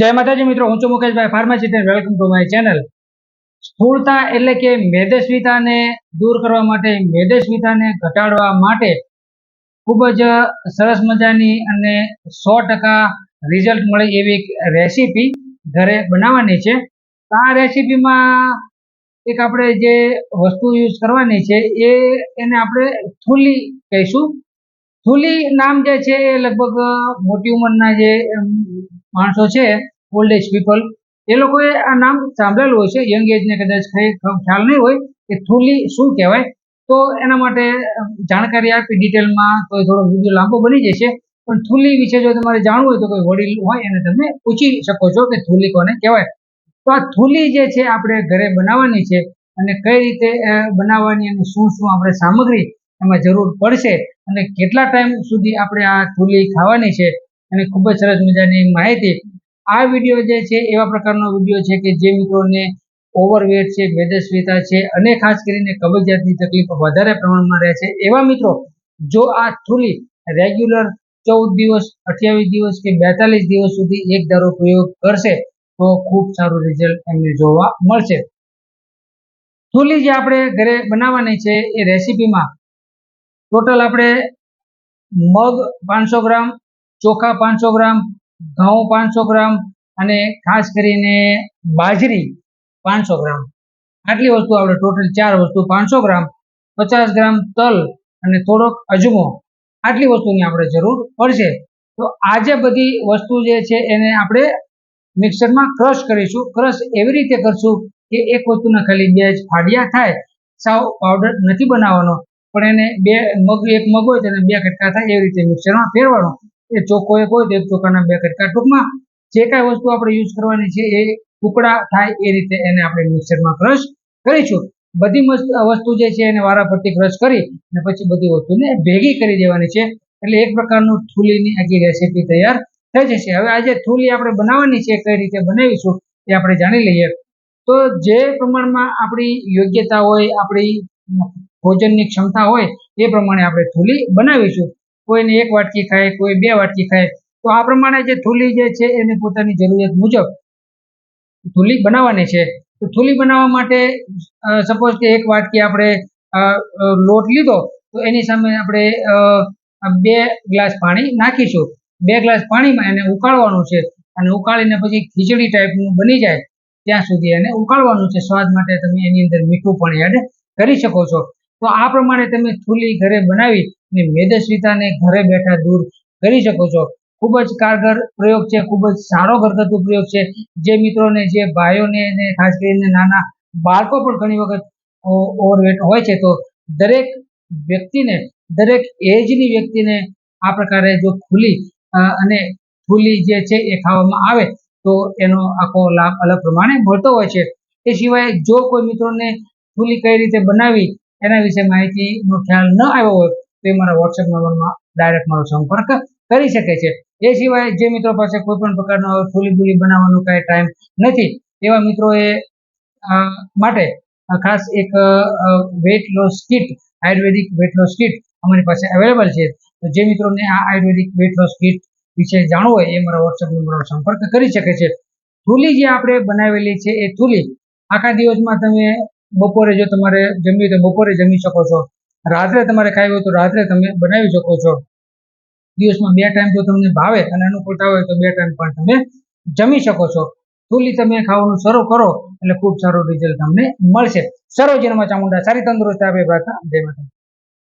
જય માતાજી મિત્રો, હું છું Mukeshbhai pharmacist welcome to my channel. સ્થૂળતા એટલે કે મેદસ્વીતાને દૂર કરવા માટે, મેદસ્વીતાને ઘટાડવા માટે ખૂબ જ સરસ મજાની અને સો ટકા રિઝલ્ટ મળે એવી રેસીપી ઘરે બનાવવાની છે. આ રેસીપીમાં એક આપણે જે વસ્તુ યુઝ કરવાની છે, એ એને આપણે થૂલી કહીશું. થૂલી નામ જે છે, એ લગભગ મોટી ઉંમરના જે માણસો છે ઓલ્ડ એજ પીપલ એ લોકોએ આ નામ સાંભળેલું હોય છે યંગ એજને કદાચ ખ્યાલ નહીં હોય, કે થોલી શું કહેવાય? તો એના માટે જાણકારી આપી ડિટેલમાં તો થોડો વીડિયો લાંબો બની જશે. પણ થૂલી વિશે જો તમારે જાણવું હોય તો કોઈ વડીલ હોય, એને તમે પૂછી શકો છો કે થૂલી કોને કહેવાય. તો આ થૂલી જે છે, આપણે ઘરે બનાવવાની છે અને કઈ રીતે બનાવવાની અને શું શું આપણે સામગ્રી એમાં જરૂર પડશે અને કેટલા ટાઈમ સુધી આપણે આ થૂલી ખાવાની છે અને ખૂબ જ સરસ મજાની માહિતી. આ વીડિયો જે છે, એવા પ્રકારનો વીડિયો છે કે જે મિત્રોને ઓવરવેટ છે મેદસ્વીતા છે અને ખાસ કરીને કબજિયાતની તકલીફ વધારે પ્રમાણમાં રહે છે. એવા મિત્રો, જો આ થૂલી રેગ્યુલર ચૌદ દિવસ, અઠ્યાવીસ દિવસ કે બેતાલીસ દિવસ સુધી એક ધારો પ્રયોગ કરશે, તો ખૂબ સારું રિઝલ્ટ એમને જોવા મળશે. થૂલી જે આપણે ઘરે બનાવવાની છે, એ રેસીપીમાં ટોટલ આપણે મગ પાંચસો ગ્રામ ચોખા પાંચસો ગ્રામ, ઘઉં પાંચસો ગ્રામ અને ખાસ કરીને બાજરી પાંચસો ગ્રામ. આટલી વસ્તુ આપણે ટોટલ ચાર વસ્તુ પાંચસો ગ્રામ, પચાસ ગ્રામ તલ અને થોડોક અજમો. આટલી વસ્તુની આપણે જરૂર પડશે. તો આ જે બધી વસ્તુ જે છે એને આપણે મિક્સરમાં ક્રશ કરીશું. ક્રશ એવી રીતે કરશું કે એક વસ્તુના ખાલી બે જ ફાડિયા થાય. સાવ પાવડર નથી બનાવવાનો, પણ એને બે મગ, એક મગ હોય તેને બે કટકા થાય એવી રીતે મિક્સરમાં ફેરવાનો એ ચોખ્ખો એક હોય તો એક ચોખાના બે કટકા ટૂંકમાં જે કાંઈ વસ્તુ આપણે યુઝ કરવાની છે એ ટુકડા થાય એ રીતે એને આપણે મિક્સરમાં ક્રશ કરીશું. બધી વસ્તુ જે છે એને વારાફરતી ક્રશ કરી અને પછી બધી વસ્તુને ભેગી કરી દેવાની છે. એટલે એક પ્રકારનું થૂલીની આખી રેસીપી તૈયાર થઈ જશે. હવે આજે થૂલી આપણે બનાવવાની છે, કઈ રીતે બનાવીશું એ આપણે જાણી લઈએ. તો જે પ્રમાણમાં આપણી યોગ્યતા હોય, આપણી ભોજનની ક્ષમતા હોય, એ પ્રમાણે આપણે થૂલી બનાવીશું. કોઈને એક વાટકી ખાય, કોઈ બે વાટકી ખાય, તો આ પ્રમાણે જે થૂલી જે છે એને પોતાની જરૂરિયાત મુજબ થૂલી બનાવવાની છે. તો થૂલી બનાવવા માટે સપોઝ કે એક વાટકી આપણે લોટ લીધો, તો એની સામે આપણે બે ગ્લાસ પાણી નાખીશું. બે ગ્લાસ પાણીમાં એને ઉકાળવાનું છે અને ઉકાળીને પછી ખીચડી ટાઈપનું બની જાય ત્યાં સુધી એને ઉકાળવાનું છે. સ્વાદ માટે તમે એની અંદર મીઠું પણ એડ કરી શકો છો. તો આ પ્રમાણે તમે થૂલી ઘરે બનાવી અને મેદસ્વીતાને ઘરે બેઠા દૂર કરી શકો છો. ખૂબ જ કારગર પ્રયોગ છે, ખૂબ જ સારો ઘરગથ્થુ પ્રયોગ છે. જે મિત્રોને, જે ભાઈઓને અને ખાસ કરીને નાના બાળકો પણ ઘણી વખત ઓવરવેટ હોય છે, તો દરેક વ્યક્તિને, દરેક એજની વ્યક્તિને આ પ્રકારે જો ખુલી અને ફૂલી જે છે એ ખાવામાં આવે, તો એનો આખો લાભ અલગ પ્રમાણે મળતો હોય છે. એ સિવાય જો કોઈ મિત્રોને ફૂલી કઈ રીતે બનાવી, એના વિશે માહિતીનો ખ્યાલ ન આવ્યો હોય તો મારા વોટ્સએપ નંબરમાં ડાયરેક્ટ મારો સંપર્ક કરી શકે છે. એ સિવાય જે મિત્રો પાસે કોઈ પણ પ્રકારનો ફૂલી બુલી બનાવવાનો કાંઈ ટાઈમ નથી, એવા મિત્રોએ માટે ખાસ એક weight loss kit ayurvedic weight loss kit અમારી પાસે અવેલેબલ છે. તો જે મિત્રોને આ આયુર્વેદિક વેટ લોસ કિટ વિશે જાણવું હોય, એ મારા વોટ્સએપ નંબરનો સંપર્ક કરી શકે છે. થૂલી જે આપણે બનાવેલી છે એ થૂલી આખા દિવસમાં તમે બપોરે જો તમારે જમવી તો બપોરે જમી શકો છો. રાત્રે તમારે ખાવી હોય તો રાત્રે તમે બનાવી શકો છો. દિવસમાં બે ટાઈમ જો તમને ભાવે અને અનુકૂળતા હોય તો બે ટાઈમ પણ તમે જમી શકો છો. ફૂલી તમે ખાવાનું શરૂ કરો એટલે ખૂબ સારું રિઝલ્ટ તમને મળશે. સરોજનમાં ચામુંડા સારી તંદુરસ્ત આપે પ્રાર્થના. જય માતા